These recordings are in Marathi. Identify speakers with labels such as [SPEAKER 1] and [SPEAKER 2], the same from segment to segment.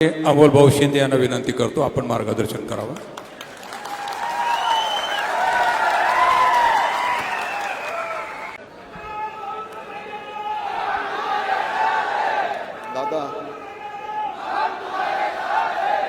[SPEAKER 1] अमोल भाऊ शिंदे यांना विनंती करतो आपण मार्गदर्शन करावं.
[SPEAKER 2] दादा.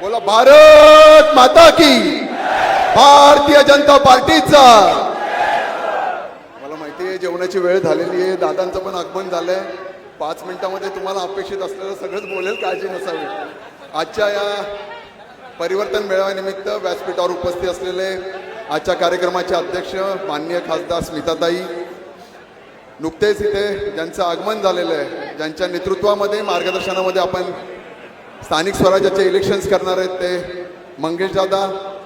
[SPEAKER 2] बोला भारत माता की. भारतीय जनता पार्टीचा. मला माहिती आहे जेवणाची वेळ झालेली आहे. दादांचं पण आगमन झालंय. पाच मिनिटामध्ये तुम्हाला अपेक्षित असलेलं सगळंच बोलेल काळजी नसावी. आजच्या या परिवर्तन मेळाव्यानिमित्त व्यासपीठावर उपस्थित असलेले आजच्या कार्यक्रमाचे अध्यक्ष माननीय खासदार स्मिताताई नुकतेच इथे ज्यांचं आगमन झालेलं आहे ज्यांच्या नेतृत्वामध्ये मार्गदर्शनामध्ये आपण स्थानिक स्वराज्याचे इलेक्शन्स करणार आहेत ते मंगेश दादा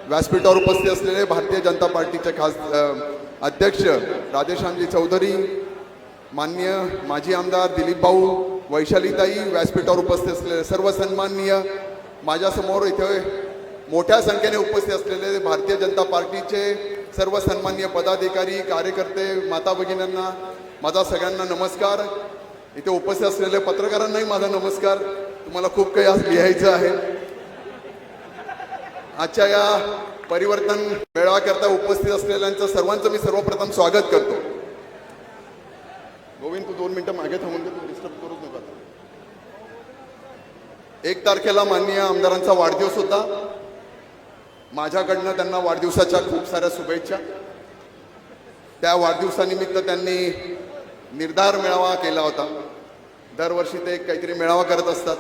[SPEAKER 2] व्यासपीठावर उपस्थित असलेले भारतीय जनता पार्टीचे खास अध्यक्ष राधेश्यामजी चौधरी माननीय माजी आमदार दिलीप भाऊ वैशालीताई व्यासपीठावर उपस्थित असलेले सर्व सन्माननीय माझ्यासमोर इथे मोठ्या संख्येने उपस्थित असलेले भारतीय जनता पार्टीचे सर्व सन्माननीय पदाधिकारी कार्यकर्ते माता भगिनींना माझा सगळ्यांना नमस्कार. इथे उपस्थित असलेल्या पत्रकारांनाही माझा नमस्कार. तुम्हाला खूप काही आज लिहायचं आहे. आजच्या या परिवर्तन मेळाव्याकरता उपस्थित असलेल्यांचं सर्वांचं मी सर्वप्रथम स्वागत करतो. गोविंद तू दोन मिनिटं मागे थांबून तू डिस्टर्ब करू एक तारखेला माननीय आमदारांचा वाढदिवस होता. माझ्याकडनं त्यांना वाढदिवसाच्या खूप साऱ्या शुभेच्छा. त्या वाढदिवसानिमित्त त्यांनी निर्धार मेळावा केला होता. दरवर्षी ते काहीतरी मेळावा करत असतात.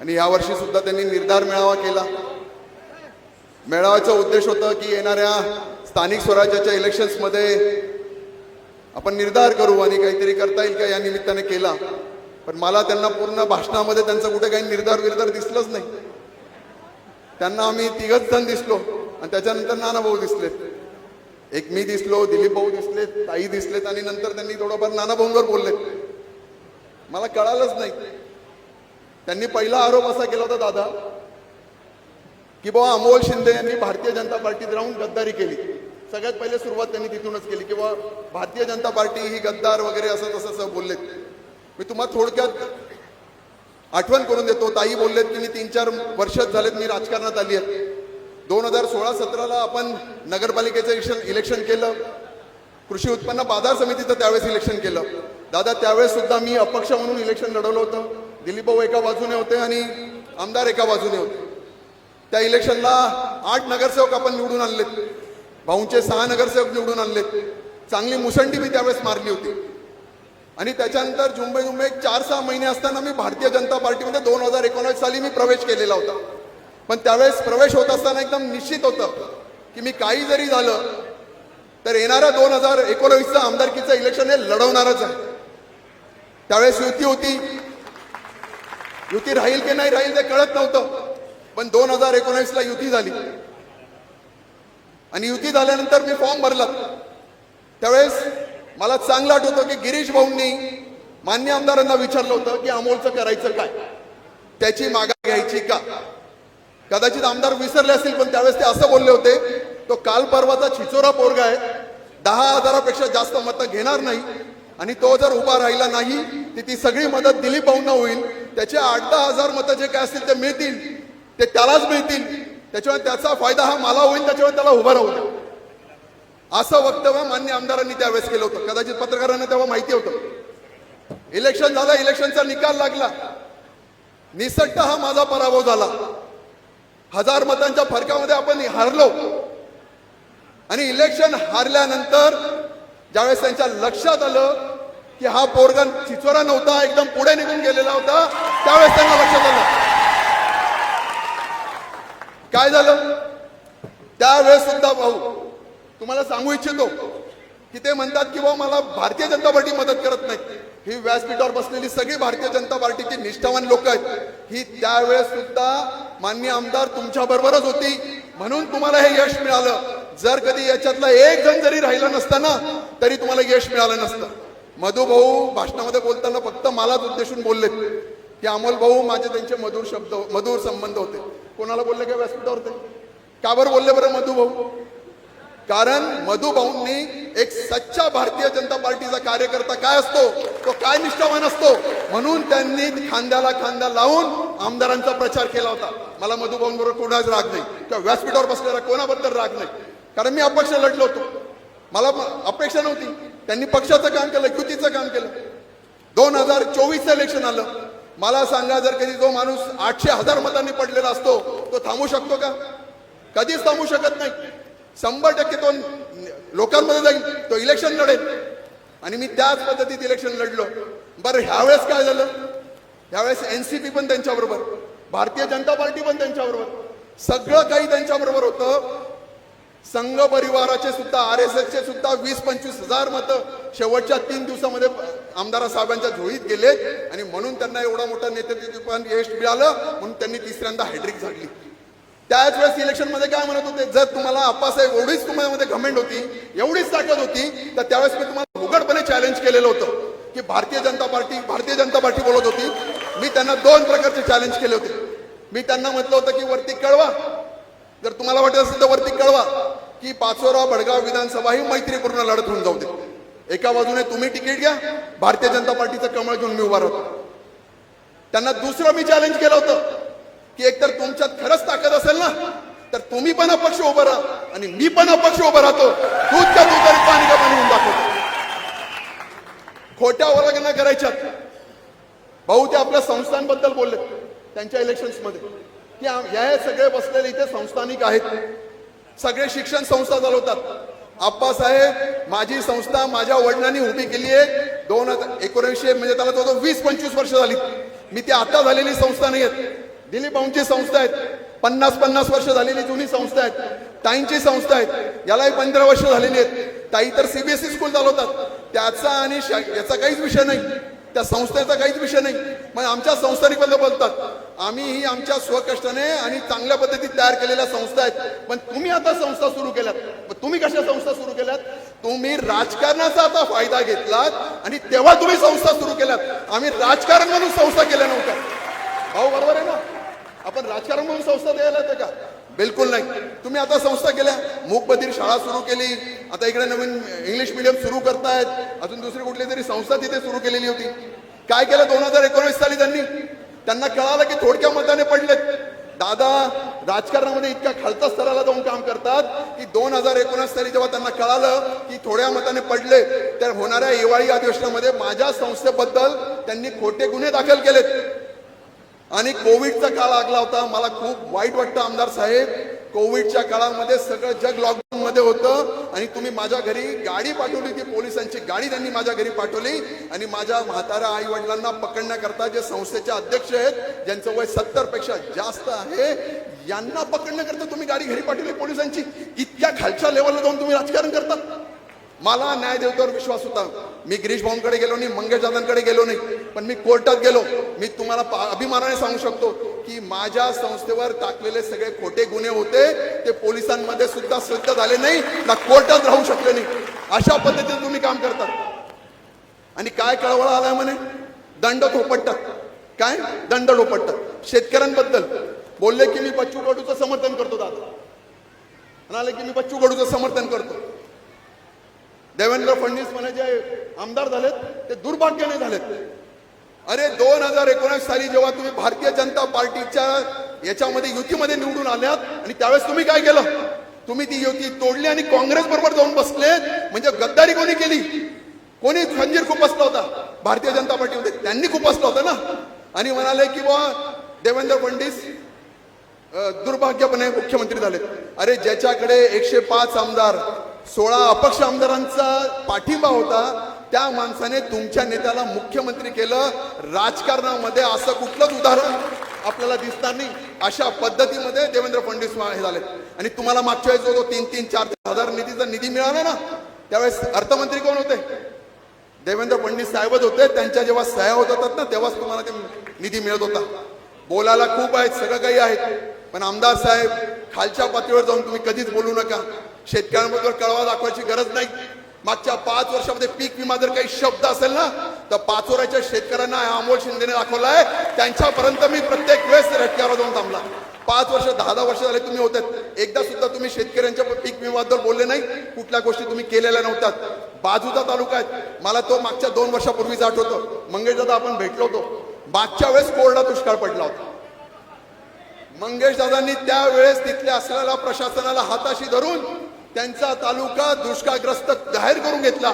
[SPEAKER 2] आणि यावर्षी सुद्धा त्यांनी निर्धार मेळावा केला. मेळाव्याचा उद्देश होता की येणाऱ्या स्थानिक स्वराज्याच्या इलेक्शन्समध्ये आपण निर्धार करू आणि काहीतरी करता येईल का या निमित्ताने केला. पण मला त्यांना पूर्ण भाषणामध्ये त्यांचं कुठे काही निर्धार विर्धार दिसलंच नाही. त्यांना आम्ही तिघच जण दिसलो आणि त्याच्यानंतर नाना भाऊ दिसलेत एक मी दिसलो दिलीप भाऊ दिसलेत ताई दिसलेत आणि नंतर त्यांनी थोडंफार नाना भाऊंवर बोलले. मला कळालंच नाही. त्यांनी पहिला आरोप असा केला होता दादा की बाबा अमोल शिंदे यांनी भारतीय जनता पार्टीत राहून गद्दारी केली. सगळ्यात पहिले सुरुवात त्यांनी तिथूनच केली किंवा भारतीय जनता पार्टी ही गद्दार वगैरे असं तसं बोललेत. मी तुम्हाला थोडक्यात आठवण करून देतो. ताई बोललेत की मी तीन चार वर्षात झालेत मी राजकारणात आली आहे. दोन हजार सोळा सतराला आपण नगरपालिकेचं इलेक्शन इलेक्शन केलं. कृषी उत्पन्न बाजार समितीचं त्यावेळेस इलेक्शन केलं. दादा त्यावेळेस सुद्धा मी अपक्ष म्हणून इलेक्शन लढवलं होतं. दिलीप भाऊ एका बाजूने होते आणि आमदार एका बाजूने होते. त्या इलेक्शनला आठ नगरसेवक आपण निवडून आणलेत. भाऊंचे सहा नगरसेवक निवडून आणलेत. चांगली मुसंडी मी त्यावेळेस मारली होती. आणि त्याच्यानंतर जुंबई जुंबे एक चार सहा महिने असताना मी भारतीय जनता पार्टीमध्ये दोन हजार एकोणावीस साली मी प्रवेश केलेला होता. पण त्यावेळेस प्रवेश होत असताना एकदम निश्चित होतं की मी काही जरी झालं तर येणाऱ्या दोन हजार एकोणावीसचं आमदारकीचं इलेक्शन हे लढवणारच आहे. त्यावेळेस युती होती. युती राहील की नाही राहील ते कळत नव्हतं पण दोन हजार एकोणावीसला युती झाली. आणि युती झाल्यानंतर मी फॉर्म भरला. त्यावेळेस मला चांगलं आठवतं की गिरीश भाऊंनी मान्य आमदारांना विचारलं होतं की अमोलचं करायचं काय? त्याची मागा घ्यायची का? कदाचित आमदार विसरले असतील पण त्यावेळेस ते असं बोलले होते तो काल परवाचा छिचोरा पोरगा आहे दहा हजारापेक्षा जास्त मतं घेणार नाही आणि तो जर उभा राहिला नाही ती ती सगळी मदत दिलीप भाऊंना होईल. त्याचे आठ दहा हजार मतं जे काय असतील ते मिळतील ते त्यालाच मिळतील. त्याच्यामुळे त्याचा फायदा हा मला होईल त्याच्यामुळे त्याला उभा राहू द्या. असं वक्तव्य मान्य आमदारांनी त्यावेळेस केलं होतं. कदाचित पत्रकारांना तेव्हा माहिती होतं. इलेक्शन झालं इलेक्शनचा निकाल लागला. निसट्ट हा माझा पराभव झाला. हजार मतांच्या फरकामध्ये आपण हारलो. आणि इलेक्शन हारल्यानंतर ज्यावेळेस त्यांच्या लक्षात आलं की हा पोरगा चिचोरा नव्हता एकदम पुढे निघून गेलेला होता त्यावेळेस त्यांना लक्षात आलं. काय झालं? त्यावेळेस सुद्धा भाऊ तुम्हाला सांगू इच्छितो की ते म्हणतात की बाबा मला भारतीय जनता पार्टी मदत करत नाही ही व्यासपीठावर बसलेली सगळी भारतीय जनता पार्टीची निष्ठावान लोक आहेत. ही त्यावेळेस सुद्धा मान्य आमदार तुमच्या बरोबरच होती. म्हणून तुम्हाला हे यश मिळालं. जर कधी याच्यातला एक जण जरी राहिला नसता ना तरी तुम्हाला यश मिळालं नसतं. मधुभाऊ भाषणामध्ये बोलताना फक्त मलाच उद्देशून बोललेत की अमोल भाऊ माझे त्यांचे मधुर शब्द मधुर संबंध होते. कोणाला बोलले का व्यासपीठावर ते? का बरं बोलले बरं मधुभाऊ कारण मधुभाऊंनी एक सच्चा भारतीय जनता पार्टीचा कार्यकर्ता काय असतो? तो काय निष्ठावान असतो? म्हणून त्यांनी खांद्याला खांदा लावून आमदारांचा प्रचार केला होता. मला मधुभाऊंबरोबर कोणाच राग नाही. किंवा व्यासपीठावर बसलेला कोणाबद्दल राग नाही. कारण मी अपक्ष लढलो होतो. मला अपेक्षा नव्हती. त्यांनी पक्षाचं काम केलं युतीचं काम केलं. दोन हजार चोवीसचं इलेक्शन आलं. मला सांगा जर कधी जो माणूस आठशे हजार मतांनी पडलेला असतो तो थांबू शकतो का? कधीच थांबू शकत नाही. शंभर टक्के तो लोकांमध्ये जाईल तो इलेक्शन लढेल. आणि मी त्याच पद्धतीत इलेक्शन लढलो. बरं ह्यावेळेस काय झालं? ह्यावेळेस एन सी पी पण त्यांच्याबरोबर भारतीय जनता पार्टी पण त्यांच्याबरोबर सगळं काही त्यांच्याबरोबर होतं. संघ परिवाराचे सुद्धा आर एस एसचे सुद्धा वीस पंचवीस हजार मतं शेवटच्या तीन दिवसामध्ये आमदार साहेबांच्या झोळीत गेले. आणि म्हणून त्यांना एवढा मोठा नेतृत्व यश मिळालं. म्हणून त्यांनी तिसऱ्यांदा हॅड्रिक झाडली. त्याच वेळेस इलेक्शनमध्ये काय म्हणत होते? जर तुम्हाला आप्पासाहेब एवढीच तुम्हाला घमेंड होती एवढीच ताकद होती तर त्यावेळेस मी तुम्हाला उघडपणे चॅलेंज केलेलं होतं. की भारतीय जनता पार्टी भारतीय जनता पार्टी बोलत होती. मी त्यांना दोन प्रकारचे चॅलेंज केले होते. मी त्यांना म्हटलं होतं की वरती कळवा. जर तुम्हाला वाटत असेल तर वरती कळवा. की पाचोरा भडगाव विधानसभा ही मैत्रीपूर्ण लढत होऊन जाऊ दे. एका बाजूने तुम्ही तिकीट घ्या. भारतीय जनता पार्टीचं कमळ घेऊन मी उभा राहतो. त्यांना दुसरं मी चॅलेंज केलं होतं. की एकतर तुमच्यात खरंच ताकद असेल ना तर तुम्ही पण अपक्ष उभं राहा आणि मी पण अपक्ष उभं राहतो. दूधच्या का आणि पाणी का पाणी होऊन दाखवतो खोट्या ओळखना करायच्यात. भाऊ ते आपल्या संस्थांबद्दल बोलले त्यांच्या इलेक्शन्समध्ये. की या हे सगळे बसलेले इथे संस्थानिक आहेत. सगळे शिक्षण संस्था चालवतात. आप्पासाहेब माझी संस्था माझ्या वडिलांनी उभी केली आहे. दोन हजार एकोणीसशे म्हणजे त्याला तो वीस पंचवीस वर्ष झाली. मी ती आता झालेली संस्था नाही आहेत. दिलीप भाऊंची संस्था आहेत. पन्नास पन्नास वर्ष झालेली जुनी संस्था आहेत. ताईंची संस्था आहेत. यालाही पंधरा वर्ष झालेली आहेत. ताई तर सीबीएसई स्कूल चालवतात. त्याचा आणि याचा काहीच विषय नाही. त्या संस्थेचा काहीच विषय नाही. मग आमच्या संस्थानिकबद्दल बोलतात. आम्ही ही आमच्या स्वकष्टाने आणि चांगल्या पद्धतीत तयार केलेल्या संस्था आहेत. पण तुम्ही आता संस्था सुरू केल्यात. तुम्ही कशा संस्था सुरू केल्यात? तुम्ही राजकारणाचा आता फायदा घेतलात आणि तेव्हा तुम्ही संस्था सुरू केल्यात. आम्ही राजकारण म्हणून संस्था केल्या नव्हत्या. भाऊ बरोबर आहे ना? आपण राजकारण म्हणून संस्था द्यायला येते का? बिलकुल नाही. तुम्ही आता संस्था केल्या. मूकबधीर शाळा सुरू केली. आता इकडे नवीन इंग्लिश मिडियम सुरू करतायत. अजून दुसरी कुठली तरी संस्था तिथे सुरू केलेली होती. काय केलं दोन हजार एकोणीस साली त्यांनी? त्यांना कळालं की थोडक्या मताने पडलेत. दादा राजकारणामध्ये इतक्या खालच्या स्तराला जाऊन काम करतात की दोन हजार एकोणीस साली जेव्हा त्यांना कळालं की थोड्या मताने पडले तर होणाऱ्या हिवाळी अधिवेशनामध्ये माझ्या संस्थेबद्दल त्यांनी खोटे गुन्हे दाखल केलेत. आणि कोविडचा काळ लागला होता. मला खूप वाईट वाटतं आमदार साहेब. कोविडच्या काळामध्ये सगळं जग लॉकडाऊन मध्ये होतं आणि तुम्ही माझ्या घरी गाडी पाठवली ती पोलिसांची. गाडी त्यांनी माझ्या घरी पाठवली आणि माझ्या म्हाताऱ्या आई वडिलांना पकडण्याकरता जे संस्थेचे अध्यक्ष आहेत ज्यांचं वय सत्तरपेक्षा जास्त आहे यांना पकडण्याकरता तुम्ही गाडी घरी पाठवली पोलिसांची. इतक्या खालच्या लेवलला जाऊन तुम्ही राजकारण करता मला न्याय देवतावर विश्वास होता. मी गिरीश भाऊंकडे गेलो नाही मंगेश दादांकडे गेलो नाही. पण मी कोर्टात गेलो. मी तुम्हाला अभिमानाने सांगू शकतो की माझ्या संस्थेवर टाकलेले सगळे खोटे गुन्हे होते. ते पोलिसांमध्ये सुद्धा सिद्ध झाले नाही. ना कोर्टात राहू शकले नाही. अशा पद्धतीने तुम्ही काम करतात. आणि काय कळवळा आलाय म्हणे? दंड थोपटतात. काय? दंड थोपटतात. शेतकऱ्यांबद्दल. बोलले की मी बच्चू कडूचं समर्थन करतो दादा. म्हणाले की मी बच्चू कडूचं समर्थन करतो. देवेंद्र फडणवीस म्हणे जे आमदार झालेत ते दुर्भाग्याने झालेत. अरे दोन हजार एकोणीस साली जेव्हा तुम्ही भारतीय जनता पार्टीच्या याच्यामध्ये युतीमध्ये निवडून आल्यात आणि त्यावेळेस तुम्ही काय केलं? तुम्ही ती युती तोडली आणि काँग्रेस बरोबर जाऊन बसले म्हणजे गद्दारी कोणी केली? कोणी खंजीर खुपसला होता. भारतीय जनता पार्टीमध्ये त्यांनी खुपसला होता ना? आणि म्हणाले की बा देवेंद्र फडणवीस दुर्भाग्यपणे मुख्यमंत्री झाले. अरे ज्याच्याकडे एकशे पाच आमदार सोळा अपक्ष आमदारांचा पाठिंबा होता त्या माणसाने तुमच्या नेत्याला मुख्यमंत्री केलं. राजकारणामध्ये असं कुठलंच उदाहरण आपल्याला दिसणार नाही. अशा पद्धतीमध्ये देवेंद्र फडणवीस हे झाले आणि तुम्हाला मागच्या वेळेस जो तीन तीन चार हजार निधीचा निधी मिळाला ना त्यावेळेस अर्थमंत्री कोण होते? देवेंद्र फडणवीस साहेबच होते. त्यांच्या जेव्हा सह्या होत होतात ना तेव्हाच तुम्हाला ते निधी मिळत होता. बोलायला खूप आहेत सगळं काही आहेत. पण आमदार साहेब खालच्या पातळीवर जाऊन तुम्ही कधीच बोलू नका. शेतकऱ्यांबद्दल कळवा दाखवायची गरज नाही. मागच्या पाच वर्षामध्ये पीक विमा जर काही शब्द असेल ना तर पाचोऱ्याच्या शेतकऱ्यांना अमोल शिंदेने दाखवलाय. त्यांच्यापर्यंत मी प्रत्येक वेळेस रटक्यावर जाऊन थांबला. पाच वर्ष दहा दहा वर्ष झाले तुम्ही होतात एकदा सुद्धा तुम्ही शेतकऱ्यांच्या पीक विम्याबद्दल बोलले नाही. कुठल्या गोष्टी तुम्ही केलेल्या नव्हत्यात बाजूचा तालुका आहे. मला तो मागच्या दोन वर्षापूर्वीच आठवतो मंगेश दादा आपण भेटलो होतो. मागच्या वेळेस कोरडा दुष्काळ पडला होता. मंगेश दादांनी त्यावेळेस तिथल्या असलेल्या प्रशासनाला हाताशी धरून त्यांचा तालुका दुष्काळग्रस्त जाहीर करून घेतला.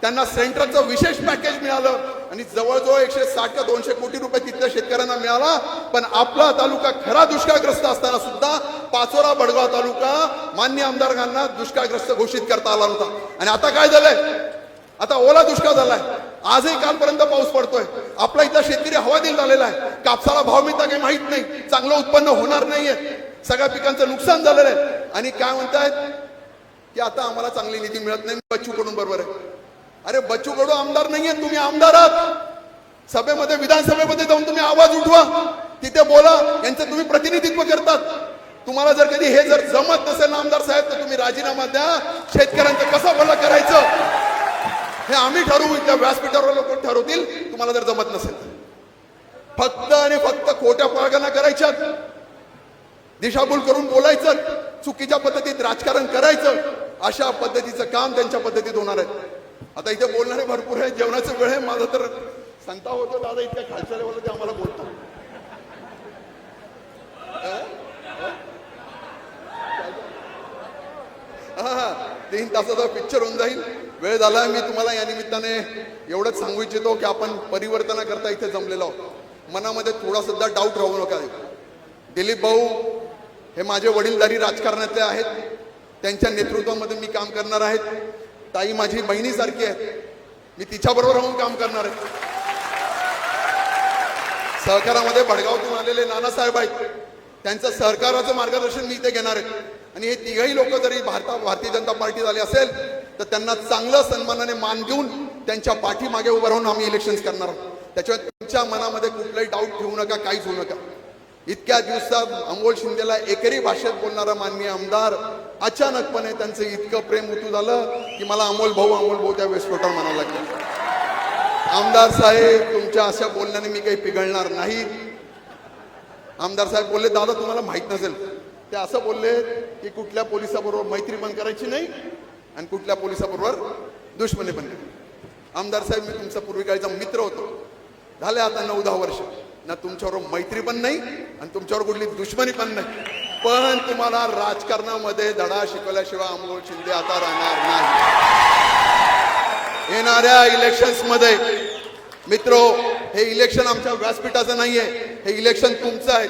[SPEAKER 2] त्यांना सेंटरचं विशेष पॅकेज मिळालं आणि जवळजवळ एकशे साठ का दोनशे कोटी रुपये तिथल्या शेतकऱ्यांना मिळाला. पण आपला तालुका खरा दुष्काळग्रस्त असताना सुद्धा पाचोरा बडगाव तालुका मान्य आमदारांना दुष्काळग्रस्त घोषित करता आला नव्हता. आणि आता काय झालंय? आता ओला दुष्काळ झालाय. आजही कालपर्यंत पाऊस पडतोय. आपला इथला शेतकरी हवादिल झालेला आहे. कापसाला भाव मिळता काही माहीत नाही. चांगलं उत्पन्न होणार नाहीये. सगळ्या पिकांचं नुकसान झालेलं आहे. आणि काय म्हणतायत? की आता आम्हाला चांगली निधी मिळत नाही बच्चू कडून बरोबर आहे. अरे बच्चू कडू आमदार नाहीये तुम्ही आमदार आहात. सभेमध्ये विधानसभेमध्ये जाऊन तुम्ही आवाज उठवा. तिथे बोला यांचं तुम्ही प्रतिनिधित्व करतात. तुम्हाला जर कधी हे जर जमत नसेल ना आमदार साहेब तर तुम्ही राजीनामा द्या. शेतकऱ्यांचं कसं भलं करायचं? हे आम्ही ठरवू त्या व्यासपीठावर लोक ठरवतील. तुम्हाला जर जमत नसेल फक्त आणि फक्त खोट्या पाळगणा करायच्या दिशाभूल करून बोलायचं. चुकीच्या पद्धतीत राजकारण करायचं. अशा पद्धतीचं काम त्यांच्या पद्धतीत होणार आहे. आता इथे बोलणारे भरपूर आहे जेवणाचं वेळ आहे माझं तर संताप होतो दादा इतक्या खालच्या लेवलला ते आम्हाला बोलतो तीन तासाचा पिक्चर होऊन जाईल. वेळ झाला मी तुम्हाला या निमित्ताने एवढंच सांगू इच्छितो की आपण परिवर्तनाकरता इथे जमलेलो आहोत. मनामध्ये थोडा सुद्धा डाऊट राहू नका. दिलीप भाऊ हे माझे वडीलधारी राजकारणातले आहेत. त्यांच्या नेतृत्वामध्ये मी काम करणार आहेत ताई माझी बहिणीसारखी आहे मी तिच्याबरोबर राहून काम करणार आहे. सहकारामध्ये भडगावतून आलेले नानासाहेब आहेत. त्यांचं सहकाराचं मार्गदर्शन मी इथे घेणार आहे. आणि हे तिघही लोक जरी भारता भारतीय जनता पार्टी झाले असेल तर त्यांना चांगलं सन्मानाने मान देऊन त्यांच्या पाठीमागे उभं राहून आम्ही इलेक्शन करणार आहोत. त्याच्यामुळे तुमच्या मनामध्ये कुठलाही डाऊट ठेवू नका काहीच होऊ नका. इतक्या दिवसात अमोल शिंदेला एकेरी भाषेत बोलणारा माननीय आमदार अचानकपणे त्यांचं इतकं प्रेम उतू झालं की मला अमोल भाऊ अमोल भाऊ त्या वेळेस म्हणायला लागले. आमदार साहेब तुमच्या अशा बोलण्याने मी काही पिघळणार नाही. आमदार साहेब बोलले दादा तुम्हाला माहीत नसेल. ते असं बोलले की कुठल्या पोलिसाबरोबर मैत्री पण करायची नाही आणि कुठल्या पोलिसाबरोबर दुश्मनी पण आमदार साहेब मी तुमचा पूर्वीकाळीचा मित्र होतो. झाले आता नऊ दहा वर्ष. ना तुमच्याबरोबर मैत्री पण नाही आणि तुमच्यावर कुठली दुश्मनी पण नाही. पण तुम्हाला राजकारणामध्ये धडा शिकवल्याशिवाय अमोल शिंदे आता राहणार नाही. येणाऱ्या इलेक्शन्समध्ये मित्रो हे इलेक्शन आमच्या व्यासपीठाचं नाहीये. हे इलेक्शन तुमचं आहे.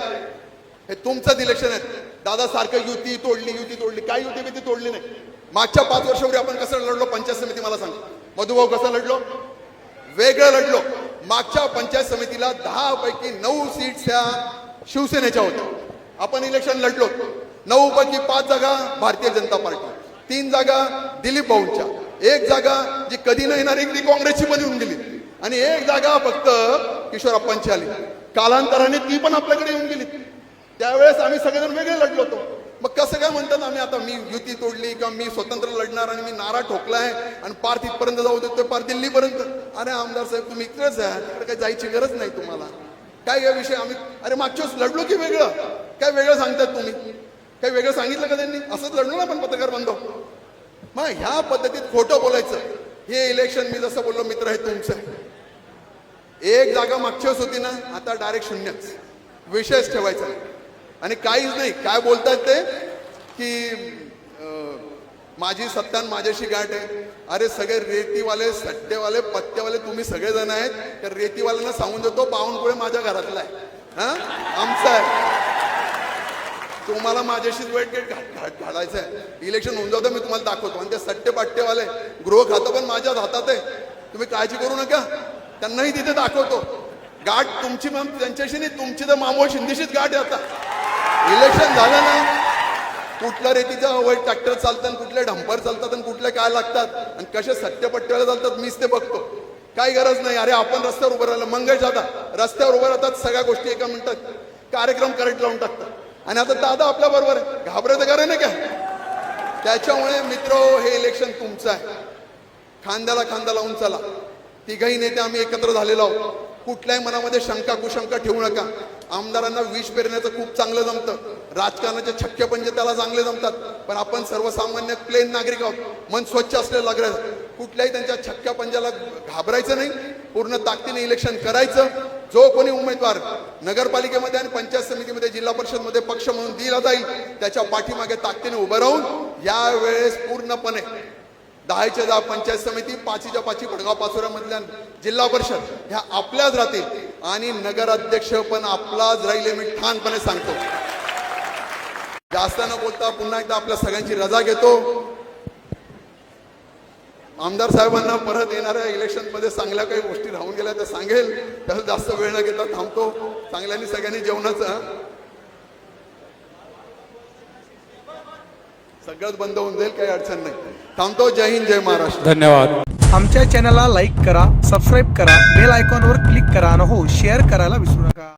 [SPEAKER 2] हे तुमचंच इलेक्शन आहे. दादा सारखं युती तोडली युती तोडली. काय युती बिती तोडली नाही. मागच्या पाच वर्षापूर्वी आपण कसं लढलो? पंचायत समिती मला सांग. मधुभाऊ कसं लढलो? वेगळं लढलो. मागच्या पंचायत समितीला दहा पैकी नऊ सीट्स ह्या शिवसेनेच्या होत्या. आपण इलेक्शन लढलो. नऊ पैकी पाच जागा भारतीय जनता पार्टी. तीन जागा दिलीप भाऊंच्या. एक जागा जी कधी नाही येणार ती काँग्रेसची पण येऊन गेली. आणि एक जागा फक्त किशोरप्पांची आली. कालांतराने ती पण आपल्याकडे येऊन गेली. त्यावेळेस आम्ही सगळेजण वेगळे लढलो होतो. मग कसं काय म्हणतात आम्ही आता मी युती तोडली किंवा मी स्वतंत्र लढणार आणि मी नारा ठोकलाय आणि पार तिथपर्यंत जाऊ देतो पार दिल्लीपर्यंत. अरे आमदार साहेब तुम्ही इकडेच आहे. तिकडे काही जायची गरज नाही तुम्हाला. काय या विषय आम्ही अरे मागच्या वेळेस लढलो की वेगळं. काय वेगळं सांगतात तुम्ही? काही वेगळं सांगितलं का त्यांनी? असंच लढलो ना आपण पत्रकार बांधव मग ह्या पद्धतीत खोटं बोलायचं. हे इलेक्शन मी जसं बोललो मित्र हे तुमचं. एक जागा मागच्याच होती ना आता डायरेक्ट शून्यच. विषयच ठेवायचा आणि काहीच नाही. काय बोलतात ते? की माझी सत्तान माझ्याशी गाठ आहे. अरे सगळे रेतीवाले सट्टेवाले पत्तेवाले तुम्ही सगळेजण आहेत. तर रेतीवाल्यांना सांगून देतो बावनकुळे माझ्या घरातला आहे. हा? आमचा आहे. तुम्हाला माझ्याशीच वेट गेट घालायचं आहे इलेक्शन होऊन जातं मी तुम्हाला दाखवतो. आणि ते सट्टे पाट्टेवाले गृह खातं पण माझ्याच हातात आहे. तुम्ही काळजी करू नका. त्यांनाही तिथे दाखवतो. गाठ तुमची मॅम त्यांच्याशी नाही तुमची तर मामोल शिंदेशीच गाठ आहे आता. इलेक्शन झालं ना कुठल्या रेतीचा वय ट्रॅक्टर चालतात आणि कुठले डंपर चालतात आणि कुठले काय लागतात आणि कसे सट्टेपट्टेवाले चालतात मीच ते बघतो. काही गरज नाही. अरे आपण रस्त्यावर उभं राहिलं. मंगेश दादा रस्त्यावर उभं राहतात सगळ्या गोष्टी एका म्हणतात कार्यक्रम करंट लावून टाकतात. आणि आता दादा आपल्या बरोबर आहे. घाबरायचं कारण आहे काय त्याच्यामुळे मित्र हे इलेक्शन तुमचं आहे. खांद्याला खांदा लावून चला. तिघही नेते आम्ही एकत्र झालेलो आहोत. कुठल्याही मनामध्ये शंका कुशंका ठेवू नका. आमदारांना विष पेरण्याचं खूप चांगलं जमतं. राजकारणाचे छक्के पंजे त्याला चांगले जमतात. पण आपण सर्वसामान्य प्लेन नागरिक आहोत. मन स्वच्छ असलेलं लागलं कुठल्याही त्यांच्या छक्क्या पंजाला घाबरायचं नाही. पूर्ण ताकदीने इलेक्शन करायचं. जो कोणी उमेदवार नगरपालिकेमध्ये आणि पंचायत समितीमध्ये जिल्हा परिषदमध्ये पक्ष म्हणून दिला जाईल त्याच्या पाठीमागे ताकदीने उभं राहून यावेळेस पूर्णपणे दहाच्या दहा पंचायत समिती पाचीच्या पाची भडगाव पाचोऱ्यामधल्या जिल्हा परिषद ह्या आपल्याच राहतील आणि नगराध्यक्ष पण आपलाच राहिले मी ठाणपणे सांगतो. जास्त न बोलता पुन्हा एकदा आपल्या सगळ्यांची रजा घेतो. आमदार साहेबांना परत येणाऱ्या इलेक्शनमध्ये चांगल्या काही गोष्टी राहून गेल्या तर सांगेल. त्याला जास्त वेळ न घेता थांबतो. चांगल्यानी सगळ्यांनी जेवणाचं. सगळंच बंद होऊन जाईल काही अडचण नाही. थांबतो. जय हिंद जय महाराष्ट्र.
[SPEAKER 1] धन्यवाद.
[SPEAKER 3] आमच्या चॅनलला लाईक करा सबस्क्राईब करा बेल आयकॉनवर क्लिक करा आणि हो शेअर करायला विसरू नका.